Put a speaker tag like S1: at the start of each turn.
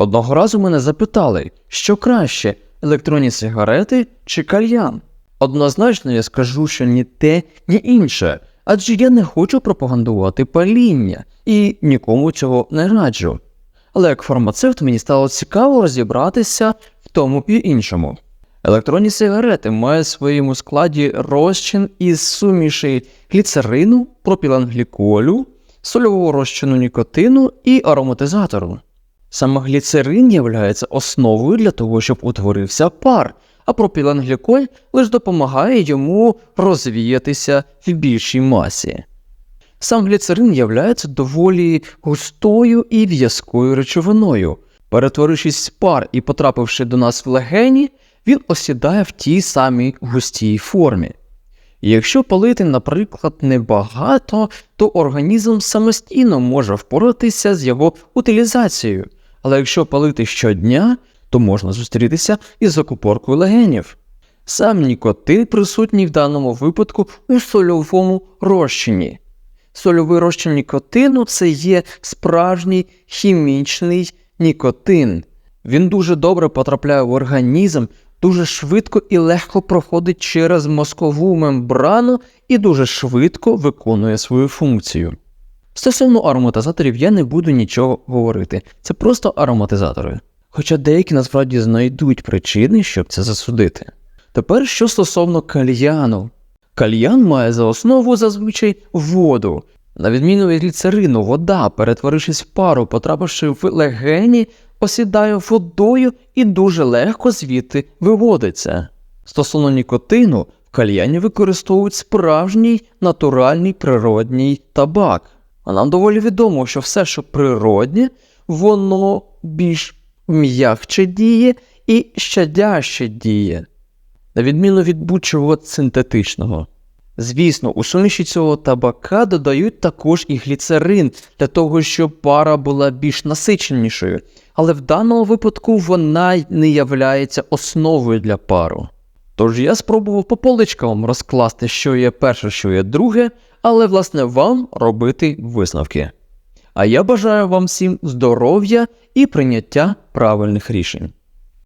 S1: Одного разу мене запитали, що краще електронні сигарети чи кальян. Однозначно я скажу, що ні те, ні інше, адже я не хочу пропагандувати паління і нікому цього не раджу. Але як фармацевт мені стало цікаво розібратися в тому і іншому. Електронні сигарети мають в своєму складі розчин із суміші гліцерину, пропіленгліколю, сольового розчину нікотину і ароматизатору. Саме гліцерин є основою для того, щоб утворився пар, а пропіленгліколь лише допомагає йому розвіятися в більшій масі. Сам гліцерин є доволі густою і в'язкою речовиною. Перетворившись в пар і потрапивши до нас в легені, він осідає в тій самій густій формі. Якщо палити, наприклад, небагато, то організм самостійно може впоратися з його утилізацією. Але якщо палити щодня, то можна зустрітися із закупоркою легенів. Сам нікотин присутній в даному випадку у сольовому розчині. Сольовий розчин нікотину це є справжній хімічний нікотин. Він дуже добре потрапляє в організм, дуже швидко і легко проходить через мозкову мембрану і дуже швидко виконує свою функцію. Стосовно ароматизаторів я не буду нічого говорити, це просто ароматизатори. Хоча деякі насправді знайдуть причини, щоб це засудити. Тепер що стосовно кальяну. Кальян має за основу зазвичай воду. На відміну від гліцерину, вода, перетворившись в пару, потрапивши в легені, осідає водою і дуже легко звідти виводиться. Стосовно нікотину, в кальяні використовують справжній натуральний природній табак. А нам доволі відомо, що все, що природнє, воно більш м'якче діє і щадяще діє, на відміну від будь-чого синтетичного. Звісно, у суміші цього табака додають також і гліцерин для того, щоб пара була більш насиченішою, але в даному випадку вона не являється основою для пару. Тож я спробував по поличкам розкласти, що є перше, що є друге, але власне вам робити висновки. А я бажаю вам всім здоров'я і прийняття правильних рішень.